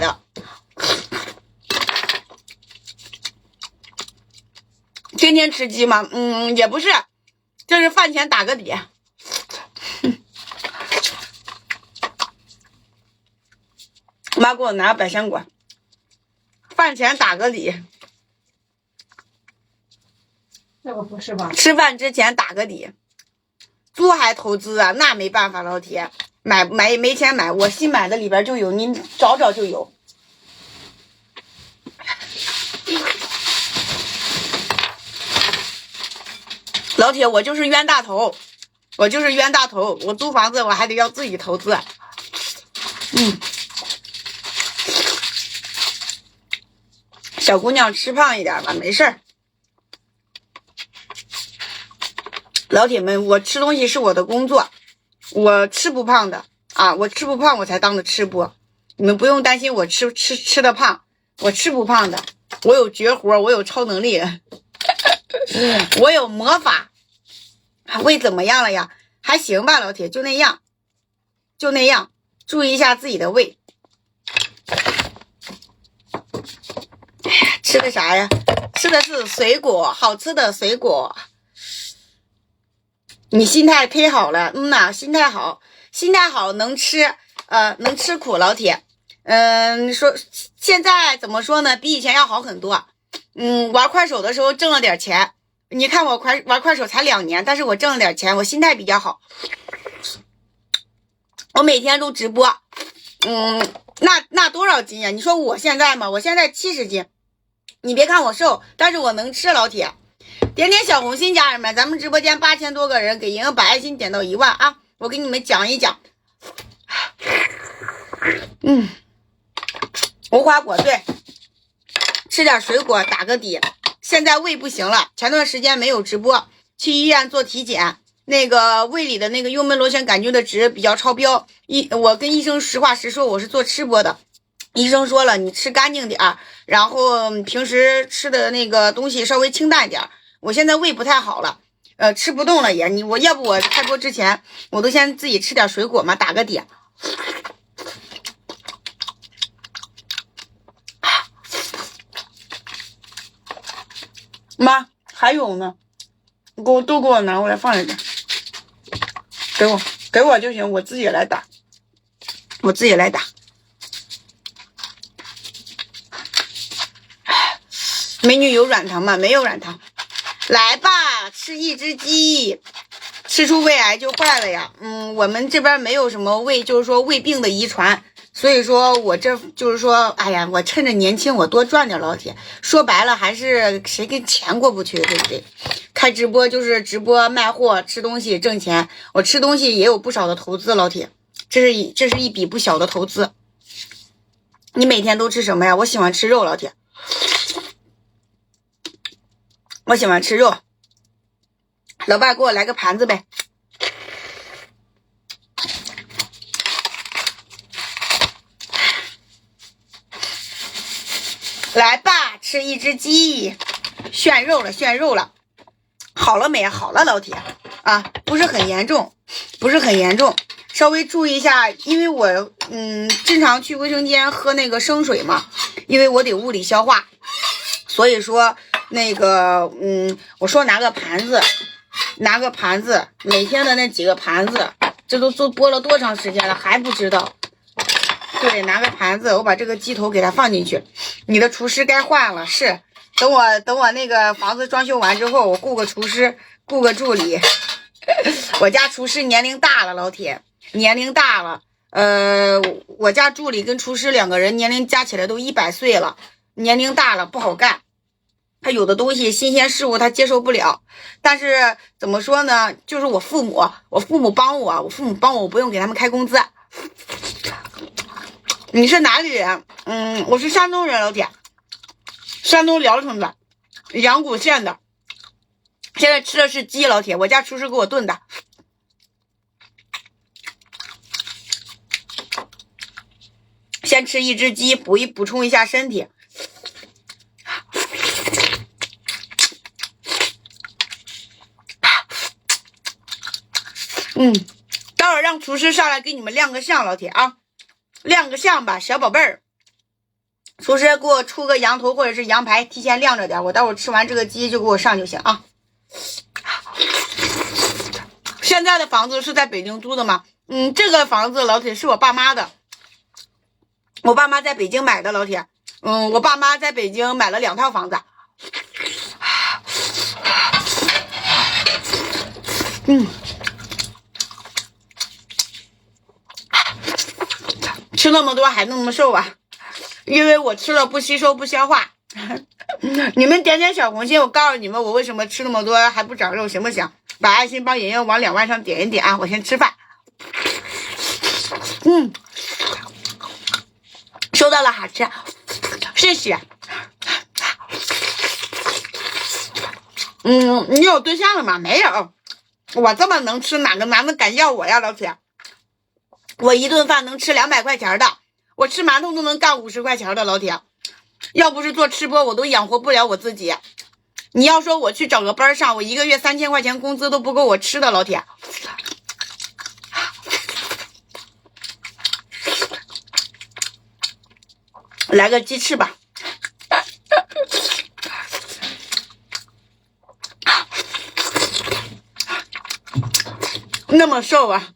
买的。天天吃鸡吗？嗯，也不是，就是饭前打个底。妈给我拿百香果，饭前打个底。那个不是吧？吃饭之前打个底，猪还投资啊？那没办法，老铁，买买没钱买，我新买的里边就有，您找找就有。老铁，我就是冤大头，我就是冤大头，我租房子我还得要自己投资。嗯，小姑娘吃胖一点吧，没事儿。老铁们，我吃东西是我的工作，我吃不胖的啊，我吃不胖我才当的吃播，你们不用担心我吃吃吃的胖，我吃不胖的，我有绝活，我有超能力，我有魔法。胃怎么样了呀？还行吧，老铁，就那样，就那样，注意一下自己的胃。吃的啥呀？吃的是水果，好吃的水果。你心态忒好了，嗯呐，心态好，心态好能吃，呃，能吃苦，老铁，嗯，说现在怎么说呢？比以前要好很多，嗯，玩快手的时候挣了点钱，你看我快玩快手才两年，但是我挣了点钱，我心态比较好，我每天都直播，嗯，那那多少斤呀？你说我现在嘛，我现在七十斤，你别看我瘦，但是我能吃，老铁。点点小红心，家人们，咱们直播间八千多个人，给莹莹把爱心点到一万啊！我给你们讲一讲，嗯，无花果对，吃点水果打个底。现在胃不行了，前段时间没有直播，去医院做体检，那个胃里的那个幽门螺旋杆菌的值比较超标。医我跟医生实话实说，我是做吃播的，医生说了，你吃干净点儿，然后平时吃的那个东西稍微清淡点。我现在胃不太好了，呃，吃不动了也。你我要不我开播之前，我都先自己吃点水果嘛，打个底。妈，还有呢，你给我都给我拿过来放一边，给我给我就行，我自己来打，我自己来打。美女有软糖吗？没有软糖。来吧，吃一只鸡，吃出胃癌就坏了呀。嗯，我们这边没有什么胃，就是说胃病的遗传，所以说我这就是说，哎呀，我趁着年轻，我多赚点。老铁，说白了还是谁跟钱过不去，对不对？开直播就是直播卖货，吃东西挣钱。我吃东西也有不少的投资，老铁，这是一这是一笔不小的投资。你每天都吃什么呀？我喜欢吃肉，老铁。我喜欢吃肉，老爸给我来个盘子呗。来吧，吃一只鸡，炫肉了，炫肉了，好了没？好了，老铁啊，不是很严重，不是很严重，稍微注意一下，因为我嗯，经常去卫生间喝那个生水嘛，因为我得物理消化，所以说。那个，嗯，我说拿个盘子，拿个盘子，每天的那几个盘子，这都做播了多长时间了还不知道？对，拿个盘子，我把这个鸡头给它放进去。你的厨师该换了，是，等我等我那个房子装修完之后，我雇个厨师，雇个助理。我家厨师年龄大了，老铁，年龄大了。呃，我家助理跟厨师两个人年龄加起来都一百岁了，年龄大了不好干。他有的东西新鲜事物他接受不了，但是怎么说呢？就是我父母，我父母帮我，我父母帮我，我不用给他们开工资。你是哪里人？嗯，我是山东人，老铁，山东聊城的，阳谷县的。现在吃的是鸡，老铁，我家厨师给我炖的。先吃一只鸡，补一补充一下身体。嗯，待会儿让厨师上来给你们亮个相，老铁啊，亮个相吧，小宝贝儿，厨师给我出个羊头或者是羊排，提前晾着点，我待会儿吃完这个鸡就给我上就行啊。现在的房子是在北京租的吗？嗯，这个房子老铁是我爸妈的，我爸妈在北京买的，老铁。嗯，我爸妈在北京买了两套房子。嗯，吃那么多还那么瘦啊？因为我吃了不吸收不消化。你们点点小红心，我告诉你们我为什么吃那么多还不长肉，行不行？把爱心帮莹莹往两万上点一点啊！我先吃饭。嗯，收到了，好吃，谢谢。嗯，你有对象了吗？没有。我这么能吃，哪个男的敢要我呀，老铁？我一顿饭能吃两百块钱的，我吃馒头都能干五十块钱的，老铁。要不是做吃播，我都养活不了我自己。你要说我去找个班上，我一个月三千块钱工资都不够我吃的，老铁。来个鸡翅吧。那么瘦啊！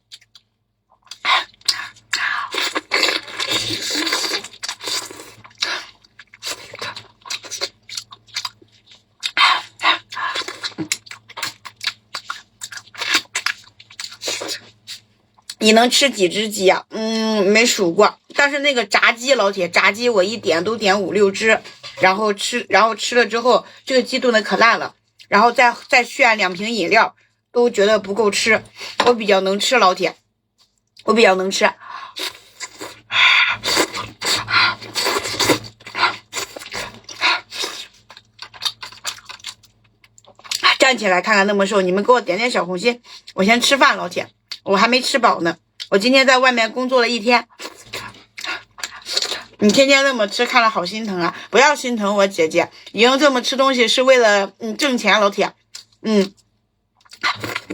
你能吃几只鸡呀？嗯，没数过。但是那个炸鸡，老铁，炸鸡我一点都点五六只，然后吃，然后吃了之后，这个鸡炖的可烂了，然后再再炫两瓶饮料。都觉得不够吃，我比较能吃，老铁，我比较能吃。站起来看看那么瘦，你们给我点点小红心，我先吃饭，老铁，我还没吃饱呢。我今天在外面工作了一天，你天天那么吃，看了好心疼啊！不要心疼我姐姐，莹莹这么吃东西是为了嗯挣钱，老铁，嗯。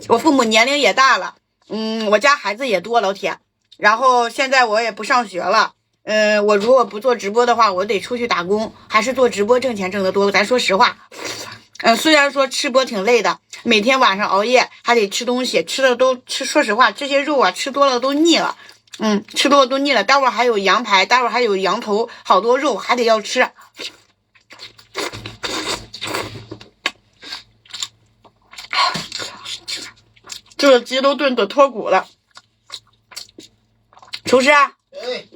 我父母年龄也大了，嗯，我家孩子也多，老铁。然后现在我也不上学了，嗯，我如果不做直播的话，我得出去打工，还是做直播挣钱挣得多。咱说实话，嗯，虽然说吃播挺累的，每天晚上熬夜还得吃东西，吃的都吃，说实话，这些肉啊吃多了都腻了，嗯，吃多了都腻了。待会儿还有羊排，待会儿还有羊头，好多肉还得要吃。这个鸡都炖的脱骨了，厨师，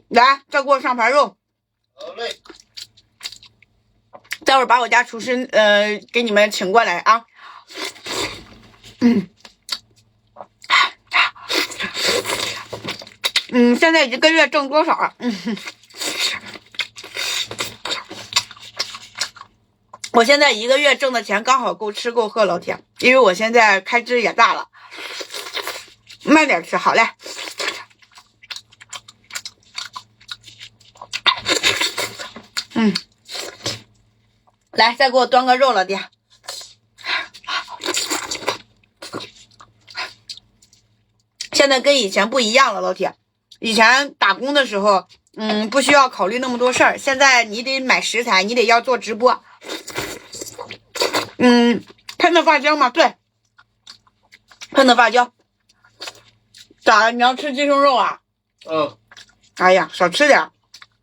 来，再给我上盘肉。好嘞。待会儿把我家厨师呃给你们请过来啊。嗯，嗯，现在一个月挣多少？嗯，我现在一个月挣的钱刚好够吃够喝，老铁，因为我现在开支也大了。慢点吃，好嘞。嗯，来，再给我端个肉，老弟。现在跟以前不一样了，老铁。以前打工的时候，嗯，不需要考虑那么多事儿。现在你得买食材，你得要做直播。嗯，喷的发胶吗？对，喷的发胶。咋了？你要吃鸡胸肉啊？嗯。哎呀，少吃点。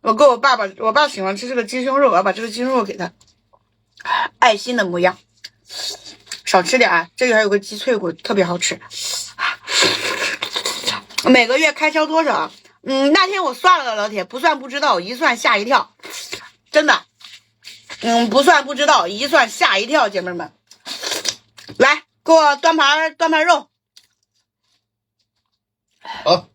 我跟我爸爸，我爸喜欢吃这个鸡胸肉，我要把这个鸡胸肉给他。爱心的模样。少吃点啊，这里还有个鸡脆骨，特别好吃。每个月开销多少？嗯，那天我算了，老铁，不算不知道，一算吓一跳，真的。嗯，不算不知道，一算吓一跳，姐妹们。来，给我端盘端盘肉。好，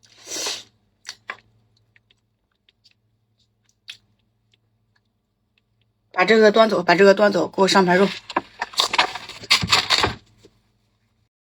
把这个端走，把这个端走，给我上盘肉。